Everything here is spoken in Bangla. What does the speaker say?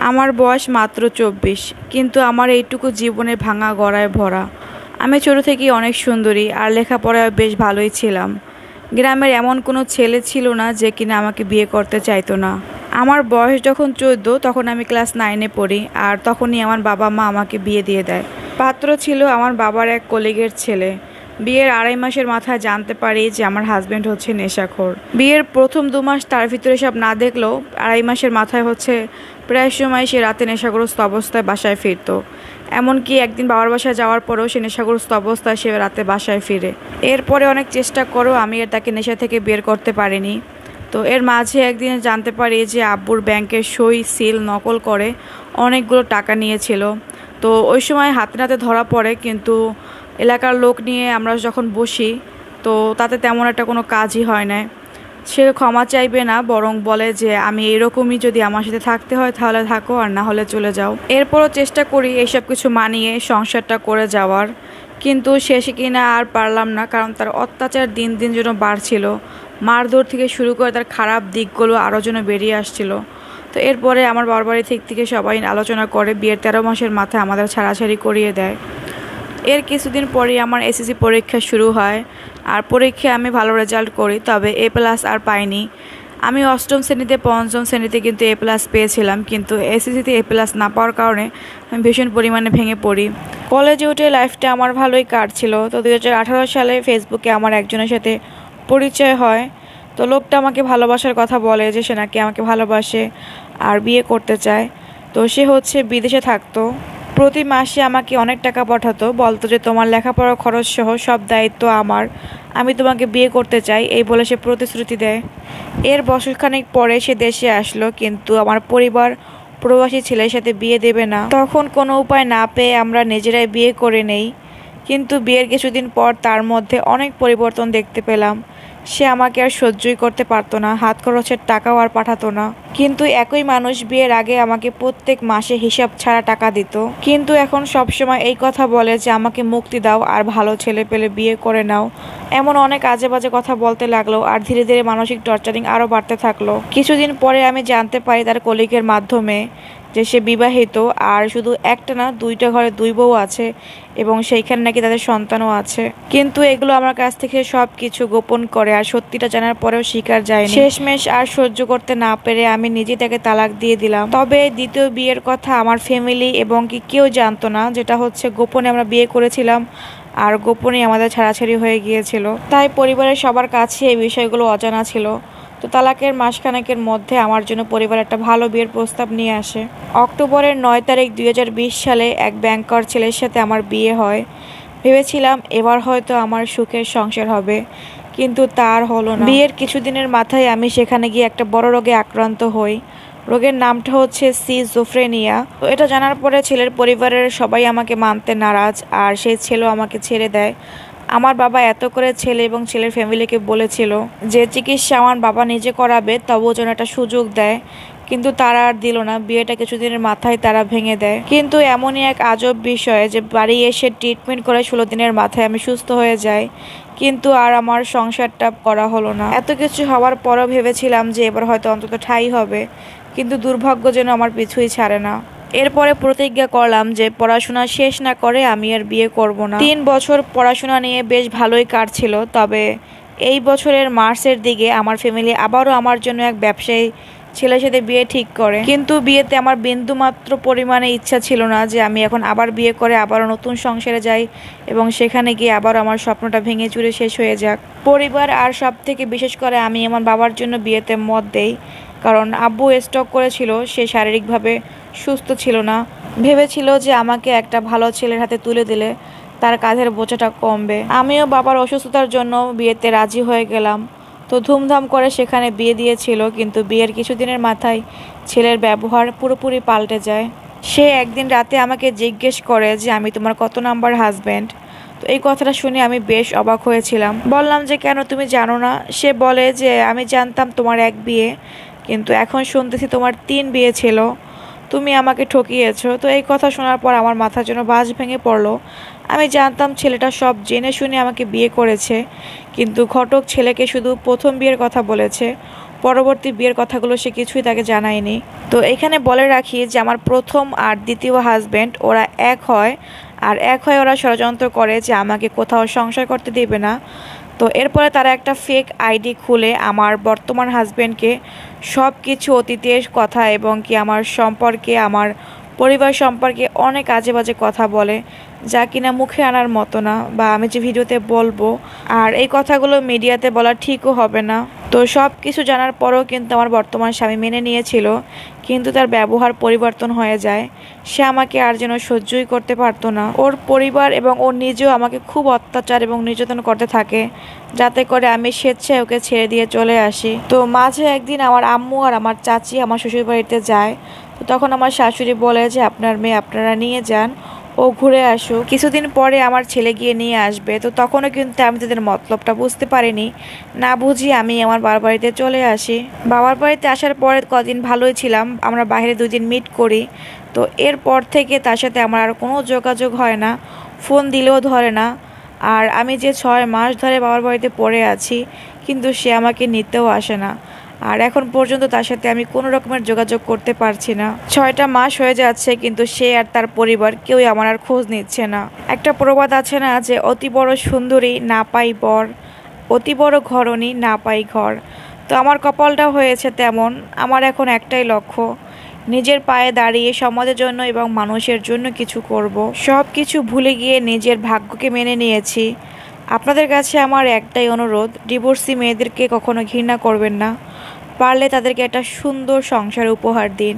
আমার বয়স মাত্র চব্বিশ, কিন্তু আমার এইটুকু জীবনে ভাঙা গড়ায় ভরা। আমি ছোটো থেকেই অনেক সুন্দরী, আর লেখাপড়ায় বেশ ভালোই ছিলাম। গ্রামের এমন কোনো ছেলে ছিল না যে কিনা আমাকে বিয়ে করতে চাইতো না। আমার বয়স যখন চোদ্দ, তখন আমি ক্লাস নাইনে পড়ি, আর তখনই আমার বাবা মা আমাকে বিয়ে দিয়ে দেয়। পাত্র ছিল আমার বাবার এক কলিগের ছেলে। বিয়ের আড়াই মাসের মাথায় জানতে পারি যে আমার হাজব্যান্ড হচ্ছে নেশাখোর। বিয়ের প্রথম দু মাস তার ভিতরে সব না দেখলেও আড়াই মাসের মাথায় হচ্ছে প্রায় সময় সে রাতে নেশাগ্রস্ত অবস্থায় বাসায় ফিরতো। এমনকি একদিন বাবার বাসায় যাওয়ার পরেও সে নেশাগ্রস্ত অবস্থায় সে রাতে বাসায় ফিরে। এরপরে অনেক চেষ্টা করো আমি আর তাকে নেশা থেকে বের করতে পারিনি। তো এর মাঝে একদিন জানতে পারি যে আব্বুর ব্যাংকের সই সিল নকল করে অনেকগুলো টাকা নিয়েছিল। তো ওই সময় হাতে নাতে ধরা পড়ে, কিন্তু এলাকার লোক নিয়ে আমরা যখন বসি, তো তাতে তেমন একটা কোনো কাজই হয় না সে ক্ষমা চাইবে না, বরং বলে যে, আমি এরকমই যদি আমার সাথে থাকতে হয়, তাহলে থাকো আর না হলে চলে যাও। এরপরও চেষ্টা করি এইসব কিছু মানিয়ে সংসারটা করে যাওয়ার। কিন্তু শেষে কিনা আর পারলাম না, কারণ তার অত্যাচার দিন দিন যেন বাড়ছিল। মারধর থেকে শুরু করে তার খারাপ দিকগুলো আরও যেন বেরিয়ে আসছিল। তো এরপরে আমার বাবার বাড়ি থেকে থেকে সবাই আলোচনা করে, বিয়ের তেরো মাসের মাথায় আমাদের ছাড়াছাড়ি করিয়ে দেয়। এর কিছুদিন পরেই আমার এসএসসি পরীক্ষা শুরু হয়। আর পরীক্ষায় আমি ভালো রেজাল্ট করি, তবে এ প্লাস আর পাইনি। আমি অষ্টম শ্রেণীতে, পঞ্চম শ্রেণীতে কিন্তু এ প্লাস পেয়েছিলাম, কিন্তু এসএসসিতে এ প্লাস না পাওয়ার কারণে আমি ভীষণ পরিমাণে ভেঙে পড়ি। কলেজে উঠে লাইফটা আমার ভালোই কাটছিল। তো দু হাজার আঠারো সালে ফেসবুকে আমার একজনের সাথে পরিচয় হয়। তো লোকটা আমাকে ভালোবাসার কথা বলে যে সে নাকি আমাকে ভালোবাসে আর বিয়ে করতে চায়। তো সে হচ্ছে বিদেশে থাকতো। প্রতি মাসে আমাকে অনেক টাকা পাঠাতো, বলতো যে তোমার লেখাপড়ার খরচ সহ সব দায়িত্ব আমার, আমি তোমাকে বিয়ে করতে চাই, এই বলে সে প্রতিশ্রুতি দেয়। এর বছরখানেক পরে সে দেশে আসলো, কিন্তু আমার পরিবার প্রবাসী ছেলের সাথে বিয়ে দেবে না। তখন কোনো উপায় না পেয়ে আমরা নিজেরাই বিয়ে করে নেই, কিন্তু বিয়ের কিছুদিন পর তার মধ্যে অনেক পরিবর্তন দেখতে পেলাম। সে আমাকে আর সহ্যই করতে পারতো না, হাত খরচের টাকাও আর পাঠাতো না। কিন্তু একই মানুষ বিয়ের আগে আমাকে প্রত্যেক মাসে হিসাব ছাড়া টাকা দিত। কিন্তু এখন সবসময় এই কথা বলে যে, আমাকে মুক্তি দাও আর ভালো ছেলে পেলে বিয়ে করে নাও। এমন অনেক আজে বাজে কথা বলতে লাগল আর ধীরে ধীরে মানসিক টর্চারিং আরও বাড়তে থাকল। কিছুদিন পরে আমি জানতে পারি তার কলিগের মাধ্যমে যে সে বিবাহিত, আর শুধু একটা না, দুইটা ঘরে দুই বউ আছে এবং সেইখানে নাকি তাদের সন্তানও আছে। কিন্তু এগুলো আমার কাছ থেকে সব কিছু গোপন করে, আর সত্যিটা জানার পরেও স্বীকার যায়নি। শেষমেশ আর সহ্য করতে না পেরে আমি নিজে তাকে তালাক দিয়ে দিলাম। তবে দ্বিতীয় বিয়ের কথা আমার ফ্যামিলি এবং কি কেউ জানতো না, যেটা হচ্ছে গোপনে আমরা বিয়ে করেছিলাম, আর গোপনে আমাদের ছাড়াছাড়ি হয়ে গিয়েছিল। তাই পরিবারের সবার কাছে এই বিষয়গুলো অজানা ছিল। তো তালাকের মাসখানেকের মধ্যে আমার জন্য পরিবার একটা ভালো বিয়ের প্রস্তাব নিয়ে আসে। অক্টোবরের নয় তারিখ দু হাজার বিশ সালে এক ব্যাংকার ছেলের সাথে আমার বিয়ে হয়। ভেবেছিলাম এবার হয়তো আমার সুখের সংসার হবে, কিন্তু তার হলো না। বিয়ের কিছুদিনের মাথায় আমি সেখানে গিয়ে একটা বড় রোগে আক্রান্ত হই। রোগের নামটা হচ্ছে সিজোফ্রেনিয়া। তো এটা জানার পরে ছেলের পরিবারের সবাই আমাকে মানতে নারাজ, আর সেই ছেলেও আমাকে ছেড়ে দেয়। আমার বাবা এত করে ছেলে এবং ছেলের ফ্যামিলিকে বলেছিল যে চিকিৎসা আমার বাবা নিজে করাবে, তবুও যেন একটা সুযোগ দেয়। কিন্তু তারা আর দিল না, বিয়েটা কিছুদিনের মাথায় তারা ভেঙে দেয়। কিন্তু এমনই এক আজব বিষয় যে বাড়ি এসে ট্রিটমেন্ট করে ষোলো দিনের মাথায় আমি সুস্থ হয়ে যাই, কিন্তু আর আমার সংসারটা করা হলো না। এত কিছু হওয়ার পরও ভেবেছিলাম যে এবার হয়তো অন্তত ঠাই হবে, কিন্তু দুর্ভাগ্য যেন আমার পিছুই ছাড়ে না। এরপরে প্রতিজ্ঞা করলাম যে পড়াশোনা শেষ না করে আমি আর বিয়ে করব না। তিন বছর পড়াশোনা নিয়ে বেশ ভালোই কাটছিল, তবে এই বছরের মার্চের দিকে আমার ফ্যামিলি আবারও আমার জন্য এক ব্যবসায়ী ছেলের সাথে বিয়ে ঠিক করে। কিন্তু বিয়েতে আমার বিন্দু মাত্র পরিমাণে ইচ্ছা ছিল না যে আমি এখন আবার বিয়ে করে আবারও নতুন সংসারে যাই এবং সেখানে গিয়ে আবার আমার স্বপ্নটা ভেঙে চুরে শেষ হয়ে যাক। পরিবার আর সব থেকে বিশেষ করে আমি আমার বাবার জন্য বিয়েতে মত দেই। কারণ আব্বু স্টক করেছিল, সে শারীরিকভাবে সুস্থ ছিল না। ভেবেছিল যে আমাকে একটা ভালো ছেলের হাতে তুলে দিলে তার কাঁধের বোঝাটা কমবে। আমিও বাবার অসুস্থতার জন্য বিয়েতে রাজি হয়ে গেলাম। তো ধুমধাম করে সেখানে বিয়ে দিয়েছিল, কিন্তু বিয়ের কিছুদিনের মাথায় ছেলের ব্যবহার পুরোপুরি পাল্টে যায়। সে একদিন রাতে আমাকে জিজ্ঞেস করে যে, আমি তোমার কত নাম্বার হাজব্যান্ড? তো এই কথাটা শুনে আমি বেশ অবাক হয়েছিলাম। বললাম যে, কেন তুমি জানো না? সে বলে যে, আমি জানতাম তোমার এক বিয়ে কিন্তু এখন শুনতেছি তোমার তিন বিয়ে ছিল। তুমি আমাকে ঠকিয়েছো। তো এই কথা শোনার পর আমার মাথার জন্য বাজ ভেঙে পড়ল। আমি জানতাম ছেলেটা সব জেনে শুনে আমাকে বিয়ে করেছে। কিন্তু ঘটক ছেলেকে শুধু প্রথম বিয়ের কথা বলেছে। পরবর্তী বিয়ের কথাগুলো সে কিছুই তাকে জানায়নি। তো এখানে বলে রাখি যে আমার প্রথম আর দ্বিতীয় হাজব্যান্ড ওরা এক হয়। আর এক হয়ে ওরা ষড়যন্ত্র করে যে আমাকে কোথাও সংসার করতে দেবে না। তো এরপরে তারা একটা ফেক আইডি খুলে আমার বর্তমান হাজব্যান্ডকে সব কিছু অতীতের কথা এবং কি আমার সম্পর্কে, আমার পরিবার সম্পর্কে অনেক আজে বাজে কথা বলে, যা কিনা মুখে আনার মতো না বা আমি যে ভিডিওতে বলব। আর এই কথাগুলো মিডিয়াতে বলা ঠিকও হবে না। তো সব কিছু জানার পরও কিন্তু আমার বর্তমান স্বামী মেনে নিয়েছিল, কিন্তু তার ব্যবহার পরিবর্তন হয়ে যায়। সে আমাকে আর যেন সহ্যই করতে পারতো না। ওর পরিবার এবং ও নিজেও আমাকে খুব অত্যাচার এবং নির্যাতন করতে থাকে, যাতে করে আমি স্বেচ্ছায় ওকে ছেড়ে দিয়ে চলে আসি। তো মাঝে একদিন আমার আম্মু আর আমার চাচি আমার শ্বশুর বাড়িতে যায়, তো তখন আমার শাশুড়ি বলে যে, আপনার মেয়ে আপনারা নিয়ে যান ও ঘুরে আসুক। কিছুদিন পরে আমার ছেলে গিয়ে নিয়ে আসবে। তো তখনও কিন্তু আমি তাদের মতলবটা বুঝতে পারিনি। না বুঝি আমি আমার বাবার বাড়িতে চলে আসি। বাবার বাড়িতে আসার পরে কদিন ভালোই ছিলাম। আমরা বাইরে দুই দিন মিট করি। তো এরপর থেকে তার সাথে আমার আর কোনো যোগাযোগ হয় না। ফোন দিলেও ধরে না। আর আমি যে ছয় মাস ধরে বাবার বাড়িতে পড়ে আছি, কিন্তু সে আমাকে নিতেও আসে না। আর এখন পর্যন্ত তার সাথে আমি কোনো রকমের যোগাযোগ করতে পারছি না। ছয়টা মাস হয়ে যাচ্ছে, কিন্তু সে আর তার পরিবার কেউই আমার আর খোঁজ নিচ্ছে না। একটা প্রবাদ আছে না যে, অতি বড় সুন্দরী না পাই বর, অতি বড় ঘরণী না পাই ঘর। তো আমার কপালটা হয়েছে তেমন, আমার এখন একটাই লক্ষ্য, নিজের পায়ে দাঁড়িয়ে সমাজের জন্য এবং মানুষের জন্য কিছু করব। সব কিছু ভুলে গিয়ে নিজের ভাগ্যকে মেনে নিয়েছি। আপনাদের কাছে আমার একটাই অনুরোধ, ডিভোর্সি মেয়েদেরকে কখনো ঘৃণা করবেন না। পারলে তাদেরকে একটা সুন্দর সংসার উপহার দিন।